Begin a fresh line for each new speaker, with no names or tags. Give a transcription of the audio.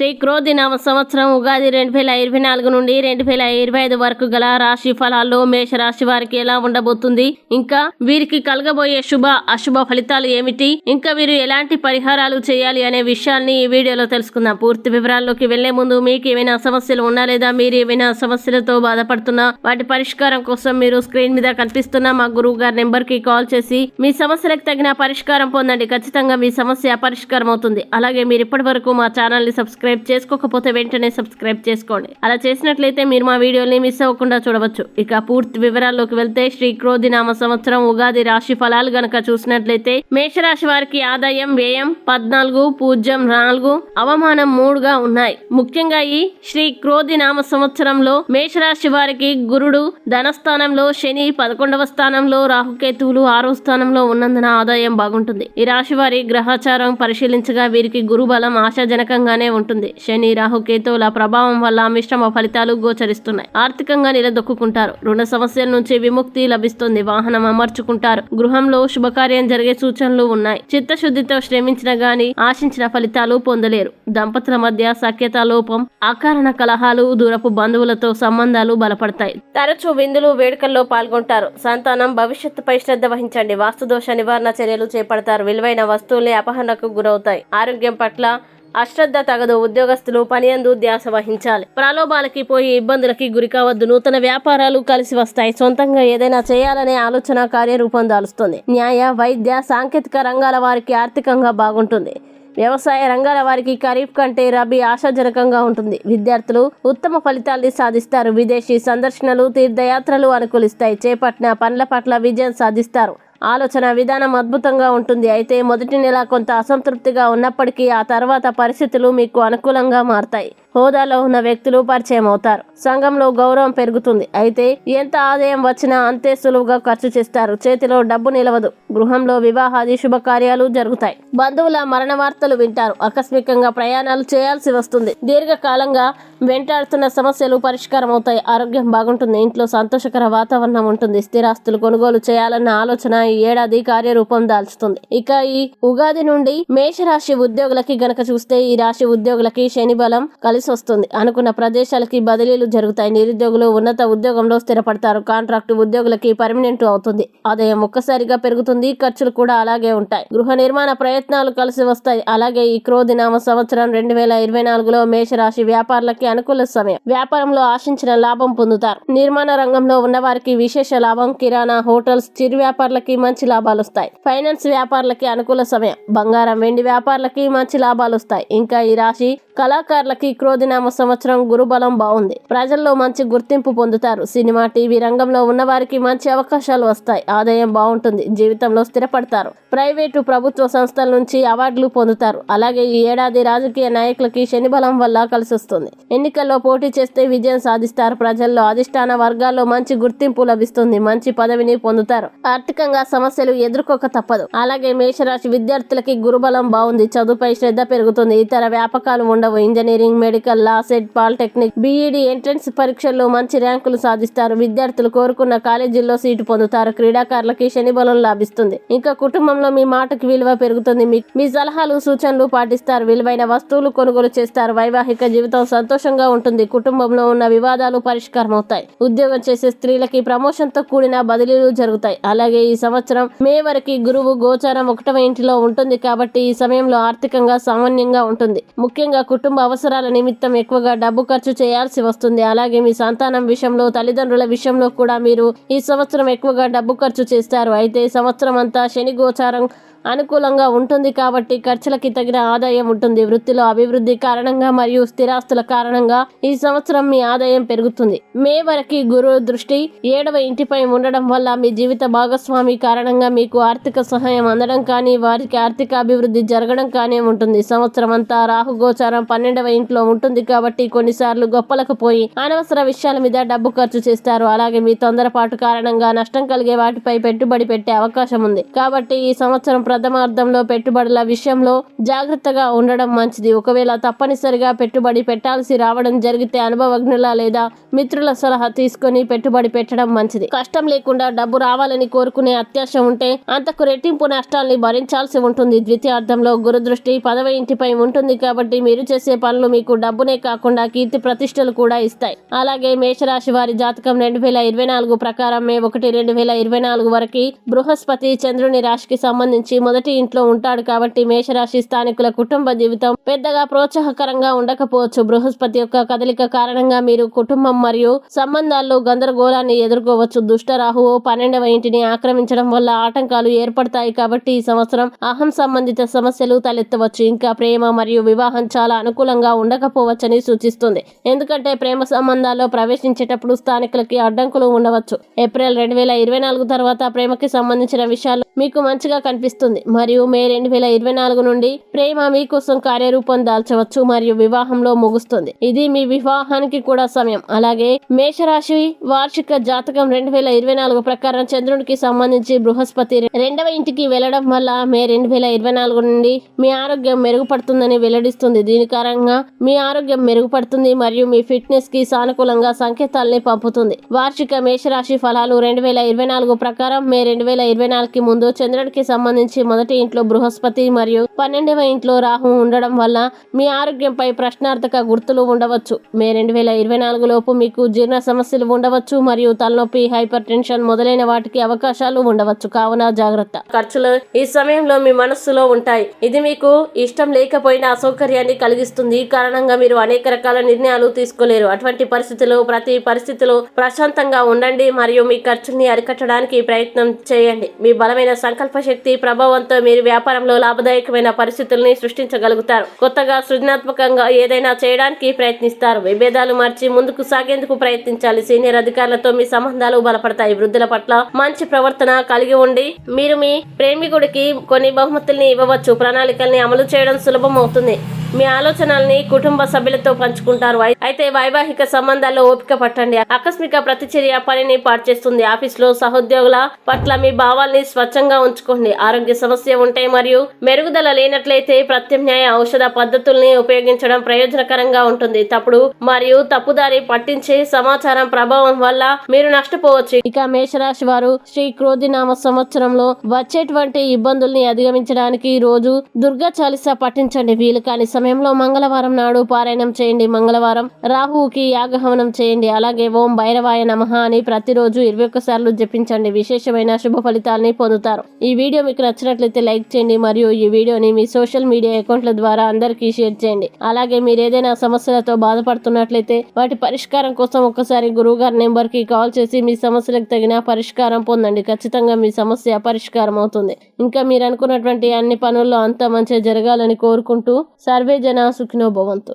శ్రీ క్రోధి సంవత్సరం ఉగాది రెండు వేల ఇరవై నాలుగు నుండి రెండు వేల ఇరవై ఐదు వరకు గల రాశి ఫలాల్లో మేషరాశి వారికి ఎలా ఉండబోతుంది? ఇంకా వీరికి కలగబోయే శుభ అశుభ ఫలితాలు ఏమిటి? ఇంకా వీరు ఎలాంటి పరిహారాలు చేయాలి అనే విషయాన్ని ఈ వీడియోలో తెలుసుకుందాం. పూర్తి వివరాల్లోకి వెళ్ళే ముందు మీకు ఏమైనా సమస్యలు ఉన్నా లేదా మీరు ఏమైనా సమస్యలతో బాధపడుతున్నా వాటి పరిష్కారం కోసం మీరు స్క్రీన్ మీద కనిపిస్తున్న మా గురువు గారి నెంబర్కి కాల్ చేసి మీ సమస్యలకు తగిన పరిష్కారం పొందండి. ఖచ్చితంగా మీ సమస్య పరిష్కారం అవుతుంది అలాగే మీరు ఇప్పటి వరకు మా ఛానల్ని సబ్స్క్రైబ్ చేసుకోకపోతే వెంటనే సబ్స్క్రైబ్ చేసుకోండి. అలా చేసినట్లయితే మీరు మా వీడియోని మిస్ అవ్వకుండా చూడవచ్చు. ఇక పూర్తి వివరాల్లోకి వెళ్తే శ్రీ క్రోధి నామ సంవత్సరం ఉగాది రాశి ఫలాలు గనక చూసినట్లయితే మేషరాశి వారికి ఆదాయం వ్యయం పద్నాలుగు పూజ్యం నాలుగు అవమానం మూడుగా ఉన్నాయి. ముఖ్యంగా ఈ శ్రీ క్రోధి నామ సంవత్సరంలో మేషరాశి వారికి గురుడు ధనస్థానంలో శని పదకొండవ స్థానంలో రాహుకేతువులు ఆరో స్థానంలో ఉన్నందున ఆదాయం బాగుంటుంది. ఈ రాశి వారి గ్రహచారం పరిశీలించగా వీరికి గురుబలం ఆశాజనకంగానే ఉంటుంది. శని రాహుకేతువుల ప్రభావం వల్ల మిశ్రమ ఫలితాలు గోచరిస్తున్నాయి. ఆర్థికంగా నిలదొక్కుంటారు రుణ సమస్యల నుంచి విముక్తి లభిస్తుంది. వాహనం అమర్చుకుంటారు. గృహంలో శుభకార్యం జరిగే సూచనలు ఉన్నాయి. చిత్తశుద్ధితో శ్రమించిన గాని ఆశించిన ఫలితాలు పొందలేరు. దంపతుల మధ్య సఖ్యత లోపం అకారణ కలహాలు దూరపు బంధువులతో సంబంధాలు బలపడతాయి. తరచూ విందులు వేడుకల్లో పాల్గొంటారు. సంతానం భవిష్యత్తుపై శ్రద్ధ వహించండి. వాస్తుదోష నివారణ చర్యలు చేపడతారు. విలువైన వస్తువులే అపహరణకు గురవుతాయి. ఆరోగ్యం పట్ల అశ్రద్ధ తగదు ఉద్యోగస్తులు పనియందు ధ్యాస వహించాలి. ప్రలోభాలకి పోయి ఇబ్బందులకి గురి కావద్దు. నూతన వ్యాపారాలు కలిసి వస్తాయి. సొంతంగా ఏదైనా చేయాలనే ఆలోచన కార్యరూపం దాలుస్తుంది. న్యాయ వైద్య సాంకేతిక రంగాల వారికి ఆర్థికంగా బాగుంటుంది. వ్యవసాయ రంగాల వారికి ఖరీఫ్ కంటే రబీ ఆశాజనకంగా ఉంటుంది. విద్యార్థులు ఉత్తమ ఫలితాల్ని సాధిస్తారు. విదేశీ సందర్శనలు తీర్థయాత్రలు అనుకూలిస్తాయి. చేపట్టిన పనుల పట్ల విజయం సాధిస్తారు. ఆలోచన విధానం అద్భుతంగా ఉంటుంది. అయితే మొదటి నెల కొంత అసంతృప్తిగా ఉన్నప్పటికీ ఆ తర్వాత పరిస్థితులు మీకు అనుకూలంగా మారతాయి. హోదాలో ఉన్న వ్యక్తులు పరిచయం అవుతారు. సంఘంలో గౌరవం పెరుగుతుంది. అయితే ఎంత ఆదాయం వచ్చినా అంతే సులువుగా ఖర్చు చేస్తారు. చేతిలో డబ్బు నిలవదు. గృహంలో వివాహాది శుభకార్యాలు జరుగుతాయి. బంధువుల మరణ వార్తలు వింటారు. ఆకస్మికంగా ప్రయాణాలు చేయాల్సి వస్తుంది. దీర్ఘకాలంగా వెంటాడుతున్న సమస్యలు పరిష్కారం అవుతాయి. ఆరోగ్యం బాగుంటుంది. ఇంట్లో సంతోషకర వాతావరణం ఉంటుంది. స్థిరాస్తులు కొనుగోలు చేయాలన్న ఆలోచన ఈ ఏడాది కార్యరూపం దాల్చుతుంది. ఇక ఈ ఉగాది నుండి మేషరాశి ఉద్యోగులకి గనక చూస్తే ఈ రాశి ఉద్యోగులకి శని బలం కలిసి వస్తుంది అనుకున్న ప్రదేశాలకి బదిలీలు జరుగుతాయి. నిరుద్యోగులు ఉన్నత ఉద్యోగంలో స్థిరపడతారు. కాంట్రాక్టు ఉద్యోగులకి పర్మనెంట్ అవుతుంది. ఆదాయం ఒక్కసారిగా పెరుగుతుంది. ఖర్చులు కూడా అలాగే ఉంటాయి. గృహ నిర్మాణ ప్రయత్నాలు కలిసి వస్తాయి. అలాగే ఈ క్రోధినామ సంవత్సరం రెండు వేల ఇరవై నాలుగులో మేషరాశి వ్యాపారులకి అనుకూల సమయం. వ్యాపారంలో ఆశించిన లాభం పొందుతారు. నిర్మాణ రంగంలో ఉన్న వారికి విశేష లాభం. కిరాణా హోటల్స్ చిరు వ్యాపారులకి మంచి లాభాలు వస్తాయి. ఫైనాన్స్ వ్యాపారులకి అనుకూల సమయం. బంగారం వెండి వ్యాపారులకి మంచి లాభాలు వస్తాయి. ఇంకా ఈ రాశి కళాకారులకి క్రోధినామ సంవత్సరం గురుబలం బాగుంది. ప్రజల్లో మంచి గుర్తింపు పొందుతారు. సినిమా టీవీ రంగంలో ఉన్న వారికి మంచి అవకాశాలు వస్తాయి. ఆదాయం బాగుంటుంది. జీవితంలో స్థిరపడతారు. ప్రైవేటు ప్రభుత్వ సంస్థల నుంచి అవార్డులు పొందుతారు. అలాగే ఈ ఏడాది రాజకీయ నాయకులకి శని బలం వల్ల కలిసి వస్తుంది. ఎన్నికల్లో పోటీ చేస్తే విజయం సాధిస్తారు. ప్రజల్లో అధిష్టాన వర్గాల్లో మంచి గుర్తింపు లభిస్తుంది. మంచి పదవిని పొందుతారు. ఆర్థికంగా సమస్యలు ఎదుర్కోక తప్పదు. అలాగే మేషరాశి విద్యార్థులకి గురుబలం బాగుంది. చదువుపై శ్రద్ధ పెరుగుతుంది. ఇతర వ్యాపకాలు ఉండవు. Engineering medical law CET polytechnic BEd entrance పరీక్షల్లో మంచి ర్యాంకులు సాధిస్తారు. విద్యార్థులు కోరుకున్న కాలేజీల్లో సీటు పొందుతారు. క్రీడాకారులకి శని బలం లభిస్తుంది. ఇంకా కుటుంబంలో మీ మాటకి విలువ పెరుగుతుంది. మీ మీ సలహాలు సూచనలు పాటిస్తారు. విలువైన వస్తువులు కొనుగోలు చేస్తారు. వైవాహిక జీవితం సంతోషంగా ఉంటుంది. కుటుంబంలో ఉన్న వివాదాలు పరిష్కారం అవుతాయి ఉద్యోగం చేసే స్త్రీలకి ప్రమోషన్తో కూడిన బదిలీలు జరుగుతాయి. అలాగే ఈ సంవత్సరం మే వరకు గురువు గోచారం ఒకటవ ఇంటిలో ఉంటుంది. కాబట్టి ఈ సమయంలో ఆర్థికంగా సామాన్యంగా ఉంటుంది. ముఖ్యంగా కుటుంబ అవసరాల నిమిత్తం ఎక్కువగా డబ్బు ఖర్చు చేయాల్సి వస్తుంది. అలాగే మీ సంతానం విషయంలో తల్లిదండ్రుల విషయంలో కూడా మీరు ఈ సంవత్సరం ఎక్కువగా డబ్బు ఖర్చు చేస్తారు. అయితే సంవత్సరం అంతా శని గోచారం అనుకూలంగా ఉంటుంది కాబట్టి ఖర్చులకి తగిన ఆదాయం ఉంటుంది. వృత్తిలో అభివృద్ధి కారణంగా మరియు స్థిరాస్తుల కారణంగా ఈ సంవత్సరం మీ ఆదాయం పెరుగుతుంది. మే వరకు గురువు దృష్టి ఏడవ ఇంటిపై ఉండడం వల్ల మీ జీవిత భాగస్వామి కారణంగా మీకు ఆర్థిక సహాయం అందడం కానీ వారికి ఆర్థిక అభివృద్ధి జరగడం కానీ ఉంటుంది. సంవత్సరం అంతా రాహు గోచారం పన్నెండవ ఇంట్లో ఉంటుంది కాబట్టి కొన్నిసార్లు గొప్పలకు పోయి అనవసర విషయాల మీద డబ్బు ఖర్చు చేస్తారు. అలాగే మీ తొందరపాటు కారణంగా నష్టం కలిగే వాటిపై పెట్టుబడి పెట్టే అవకాశం ఉంది. కాబట్టి ఈ సంవత్సరం ప్రథమార్థంలో పెట్టుబడుల విషయంలో జాగ్రత్తగా ఉండడం మంచిది. ఒకవేళ తప్పనిసరిగా పెట్టుబడి పెట్టాల్సి రావడం జరిగితే అనుభవజ్ఞుల లేదా మిత్రుల సలహా తీసుకొని పెట్టుబడి పెట్టడం మంచిది. కష్టం లేకుండా డబ్బు రావాలని కోరుకునే అత్యాశ ఉంటే అంతకు రెట్టింపు నష్టాల్ని భరించాల్సి ఉంటుంది. ద్వితీయార్థంలో గురుదృష్టి పదవి ఇంటిపై ఉంటుంది కాబట్టి మీరు చేసే పనులు మీకు డబ్బునే కాకుండా కీర్తి ప్రతిష్టలు కూడా ఇస్తాయి. అలాగే మేషరాశి వారి జాతకం రెండు వేల ఇరవై నాలుగు ప్రకారం మే ఒకటి రెండు వేల ఇరవై నాలుగు వరకు బృహస్పతి చంద్రుని రాశికి సంబంధించి మొదటి ఇంట్లో ఉంటాడు కాబట్టి మేషరాశి స్థానికుల కుటుంబ జీవితం పెద్దగా ప్రోత్సాహకరంగా ఉండకపోవచ్చు. బృహస్పతి యొక్క కదలిక కారణంగా మీరు కుటుంబం మరియు సంబంధాల్లో గందరగోళాన్ని ఎదుర్కోవచ్చు. దుష్ట రాహువు పన్నెండవ ఇంటిని ఆక్రమించడం వల్ల ఆటంకాలు ఏర్పడతాయి కాబట్టి ఈ సంవత్సరం అహం సంబంధిత సమస్యలు తలెత్తవచ్చు. ఇంకా ప్రేమ మరియు వివాహం చాలా అనుకూలంగా ఉండకపోవచ్చని సూచిస్తుంది. ఎందుకంటే ప్రేమ సంబంధాల్లో ప్రవేశించేటప్పుడు స్థానికులకి అడ్డంకులు ఉండవచ్చు. ఏప్రిల్ రెండు వేల ఇరవై నాలుగు తర్వాత ప్రేమకి సంబంధించిన విషయాలు మీకు మంచిగా కనిపిస్తుంది. మరియు మే రెండు వేల ఇరవై నాలుగు నుండి ప్రేమ మీకోసం కార్యరూపం దాల్చవచ్చు మరియు వివాహంలో ముగుస్తుంది. ఇది మీ వివాహానికి కూడా సమయం. అలాగే మేషరాశి వార్షిక జాతకం రెండు వేల ఇరవై నాలుగు ప్రకారం చంద్రునికి సంబంధించి బృహస్పతి రెండవ ఇంటికి వెళ్ళడం వల్ల మే రెండు వేల ఇరవై నాలుగు నుండి మీ ఆరోగ్యం మెరుగుపడుతుందని వెల్లడిస్తుంది. దీని కారణంగా మీ ఆరోగ్యం మెరుగుపడుతుంది మరియు మీ ఫిట్నెస్కి సానుకూలంగా సంకేతాల్ని పంపుతుంది. వార్షిక మేషరాశి ఫలాలు రెండు వేల ఇరవై నాలుగు ప్రకారం మే రెండు వేల ఇరవై నాలుగుకి ముందు చంద్రుడికి సంబంధించి మొదటి ఇంట్లో బృహస్పతి మరియు పన్నెండవ ఇంట్లో రాహు ఉండడం వల్ల మీ ఆరోగ్యంపై ప్రశ్నార్థక గుర్తులు ఉండవచ్చు. మే రెండు వేల ఇరవై నాలుగు లోపు మీకు జీర్ణ సమస్యలు ఉండవచ్చు మరియు తలనొప్పి హైపర్ టెన్షన్ మొదలైన వాటికి అవకాశాలు ఉండవచ్చు. కావున జాగ్రత్త. ఖర్చులు ఈ సమయంలో మీ మనస్సులో ఉంటాయి. ఇది మీకు ఇష్టం లేకపోయినా అసౌకర్యాన్ని కలిగిస్తుంది. ఈ కారణంగా మీరు అనేక రకాల నిర్ణయాలు తీసుకోలేరు. అటువంటి పరిస్థితులు ప్రతి పరిస్థితిలో ప్రశాంతంగా ఉండండి మరియు మీ ఖర్చుల్ని అరికట్టడానికి ప్రయత్నం చేయండి. మీ బలమైన సంకల్ప శక్తి అనుభవంతో మీరు వ్యాపారంలో లాభదాయకమైన పరిస్థితుల్ని సృష్టించగలుగుతారు. కొత్తగా సృజనాత్మకంగా ఏదైనా చేయడానికి ప్రయత్నిస్తారు. విభేదాలు మార్చి ముందుకు సాగేందుకు ప్రయత్నించాలి. సీనియర్ అధికారులతో మీ సంబంధాలు బలపడతాయి. వృద్ధుల పట్ల మంచి ప్రవర్తన కలిగి ఉండి మీరు మీ ప్రేమికుడికి కొన్ని బహుమతుల్ని ఇవ్వవచ్చు. ప్రణాళికల్ని అమలు చేయడం సులభం అవుతుంది మీ ఆలోచనల్ని కుటుంబ సభ్యులతో పంచుకుంటారు. అయితే వైవాహిక సంబంధాల్లో ఓపిక పట్టండి. ఆకస్మిక ప్రతిచర్య పనిని పాటు చేస్తుంది ఆఫీస్లో సహోద్యోగుల పట్ల మీ భావాల్ని స్వచ్ఛంగా ఉంచుకోండి. ఆరోగ్య సమస్య ఉంటే మరియు మెరుగుదల లేనట్లయితే ప్రత్యామ్నాయ ఔషధ పద్ధతుల్ని ఉపయోగించడం ప్రయోజనకరంగా ఉంటుంది. తప్పుడు మరియు తప్పుదారి పట్టించే సమాచారం ప్రభావం వల్ల మీరు నష్టపోవచ్చు. ఇక మేషరాశి వారు శ్రీ క్రోధినామ సంవత్సరంలో వచ్చేటువంటి ఇబ్బందుల్ని అధిగమించడానికి రోజు దుర్గా చాలీసా పఠించండి. వీలు కాని సమయంలో మంగళవారం నాడు పారాయణం చేయండి. మంగళవారం రాహువుకి యాగహవనం చేయండి. అలాగే ఓం భైరవాయ నమః అని ప్రతిరోజు ఇరవై ఒక్కసార్లు జపించండి. విశేషమైన శుభ ఫలితాలని పొందుతారు. ఈ వీడియో మీకు నచ్చినట్లయితే లైక్ చేయండి. మరియు ఈ వీడియోని మీ సోషల్ మీడియా అకౌంట్ల ద్వారా అందరికీ షేర్ చేయండి. అలాగే మీరు ఏదైనా సమస్యలతో బాధపడుతున్నట్లయితే వాటి పరిష్కారం కోసం ఒక్కసారి గురువు గారి నెంబర్కి కాల్ చేసి మీ సమస్యలకు తగిన పరిష్కారం పొందండి. ఖచ్చితంగా మీ సమస్య పరిష్కారం అవుతుంది. ఇంకా మీరు అనుకున్నటువంటి అన్ని పనుల్లో అంతా మంచిగా జరగాలని కోరుకుంటూ సర్వే সর্বে জনা সুখিনো ভবন্তু